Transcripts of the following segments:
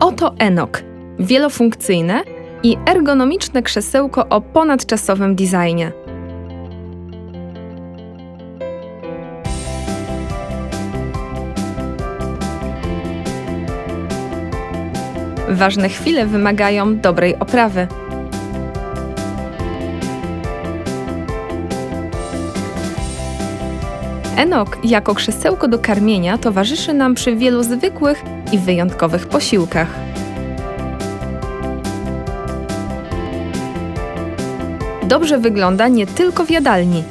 Oto Enok. Wielofunkcyjne i ergonomiczne krzesełko o ponadczasowym designie. Ważne chwile wymagają dobrej oprawy. Enok jako krzesełko do karmienia towarzyszy nam przy wielu zwykłych i wyjątkowych posiłkach. Dobrze wygląda nie tylko w jadalni.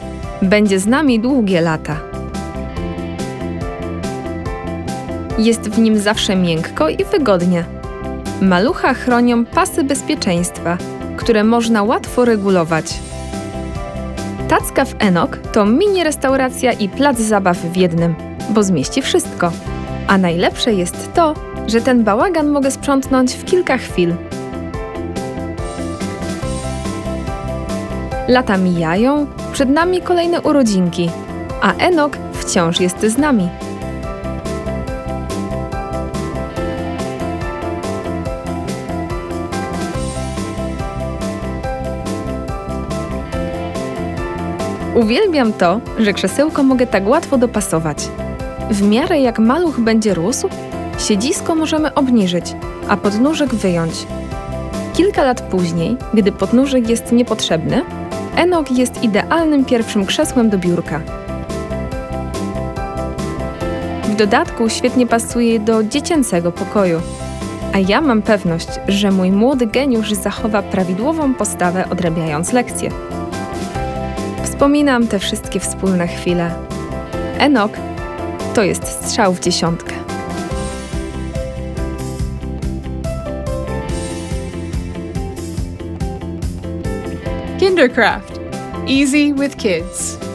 Będzie z nami długie lata. Jest w nim zawsze miękko i wygodnie. Malucha chronią pasy bezpieczeństwa, które można łatwo regulować. Tacka w Enok to mini restauracja i plac zabaw w jednym, bo zmieści wszystko. A najlepsze jest to, że ten bałagan mogę sprzątnąć w kilka chwil. Lata mijają, przed nami kolejne urodzinki, a Enok wciąż jest z nami. Uwielbiam to, że krzesełko mogę tak łatwo dopasować. W miarę jak maluch będzie rósł, siedzisko możemy obniżyć, a podnóżek wyjąć. Kilka lat później, gdy podnóżek jest niepotrzebny, Enok jest idealnym pierwszym krzesłem do biurka. W dodatku świetnie pasuje do dziecięcego pokoju. A ja mam pewność, że mój młody geniusz zachowa prawidłową postawę odrabiając lekcje. Wspominam te wszystkie wspólne chwile. Enok to jest strzał w dziesiątkę. Kindercraft. Easy with kids.